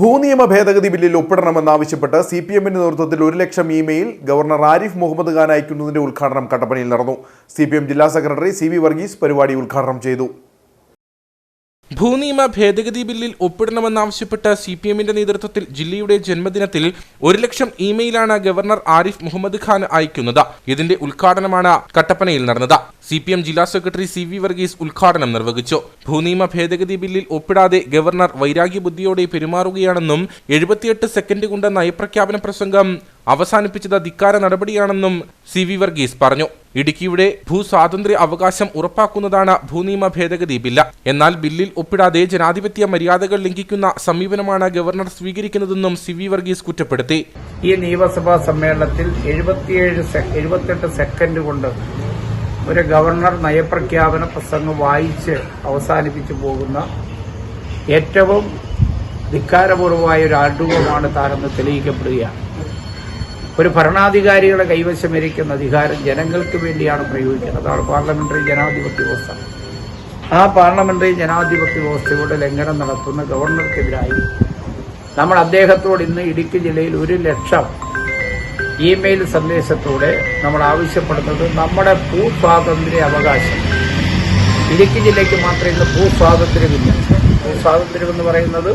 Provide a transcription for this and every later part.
ഭൂനിയമ ഭേദഗതി ബില്ലിൽ ഒപ്പിടണമെന്നാവശ്യപ്പെട്ട് C P എമ്മിന്റെ നേതൃത്വത്തിൽ ഒരു ലക്ഷം ഇമെയിൽ ഗവർണർ ആരിഫ് മുഹമ്മദ് ഖാൻ അയക്കുന്നതിന്റെ ഉദ്ഘാടനം കട്ടപ്പനയിൽ നടന്നു. സി ജില്ലാ സെക്രട്ടറി സി വർഗീസ് പരിപാടി ഉദ്ഘാടനം ചെയ്തു. ഭൂനിയമ ഭേദഗതി ബില്ലിൽ ഒപ്പിടണമെന്നാവശ്യപ്പെട്ട് സി പി എമ്മിന്റെ നേതൃത്വത്തിൽ ജില്ലയുടെ ജന്മദിനത്തിൽ ഒരു ലക്ഷം ഇമെയിലാണ് ഗവർണർ ആരിഫ് മുഹമ്മദ് ഖാൻ അയക്കുന്നത്. ഇതിന്റെ ഉദ്ഘാടനമാണ് കട്ടപ്പനയിൽ നടന്നത്. സി പി എം ജില്ലാ സെക്രട്ടറി സി വി വർഗീസ് ഉദ്ഘാടനം നിർവഹിച്ചു. ഭൂനിയമ ഭേദഗതി ബില്ലിൽ ഒപ്പിടാതെ ഗവർണർ വൈരാഗ്യബുദ്ധിയോടെ പെരുമാറുകയാണെന്നും എഴുപത്തിയെട്ട് സെക്കൻഡ് കൊണ്ട് നയപ്രഖ്യാപന പ്രസംഗം അവസാനിപ്പിച്ചത് ധിക്കാര നടപടിയാണെന്നും സി വി വർഗീസ് പറഞ്ഞു. ഇടുക്കിയുടെ ഭൂസ്വാതന്ത്ര്യ അവകാശം ഉറപ്പാക്കുന്നതാണ് ഭൂനിയമ ഭേദഗതി ബില്ല്. എന്നാൽ ബില്ലിൽ ഒപ്പിടാതെ ജനാധിപത്യ മര്യാദകൾ ലംഘിക്കുന്ന സമീപനമാണ് ഗവർണർ സ്വീകരിക്കുന്നതെന്നും സി വി വർഗീസ് കുറ്റപ്പെടുത്തി. ഈ നിയമസഭാ സമ്മേളനത്തിൽ എഴുപത്തിയേഴ് എഴുപത്തെട്ട് സെക്കൻഡ് കൊണ്ട് ഒരു ഗവർണർ നയപ്രഖ്യാപന പ്രസംഗം വായിച്ച് അവസാനിപ്പിച്ചു പോകുന്ന ഏറ്റവും ധിക്കാരപൂർവമായ ഒരു ആഡ്ഡുവമാണ് താനെന്ന് തെളിയിക്കപ്പെടുകയാണ്. ഒരു ഭരണാധികാരികളെ കൈവശമിരിക്കുന്ന അധികാരം ജനങ്ങൾക്ക് വേണ്ടിയാണ് പ്രയോഗിക്കുന്നത്. അതാണ് പാർലമെന്ററി ജനാധിപത്യ വ്യവസ്ഥ. ആ പാർലമെന്ററി ജനാധിപത്യ വ്യവസ്ഥയുടെ ലംഘനം നടത്തുന്ന ഗവർണർക്കെതിരായി നമ്മൾ അദ്ദേഹത്തോട് ഇന്ന് ഇടുക്കി ജില്ലയിൽ ഒരു ലക്ഷം ഇമെയിൽ സന്ദേശത്തോടെ നമ്മൾ ആവശ്യപ്പെടുന്നത് നമ്മുടെ ഭൂസ്വാതന്ത്ര്യ അവകാശം. ഇടുക്കി ജില്ലയ്ക്ക് മാത്രമേ ഭൂസ്വാതന്ത്ര്യമില്ല. ഭൂസ്വാതന്ത്ര്യം എന്ന് പറയുന്നത്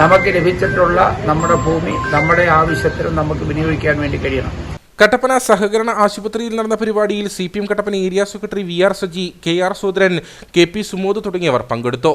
നമുക്ക് ലഭിച്ചിട്ടുള്ള നമ്മുടെ ഭൂമി നമ്മുടെ ആവശ്യത്തിന് നമുക്ക് വിനിയോഗിക്കാൻ വേണ്ടി കഴിയണം. കട്ടപ്പന സഹകരണ ആശുപത്രിയിൽ നടന്ന പരിപാടിയിൽ C P M Kattappana area secretary V R Saji K R Sudharan K P Sumod തുടങ്ങിയവർ പങ്കെടുത്തു.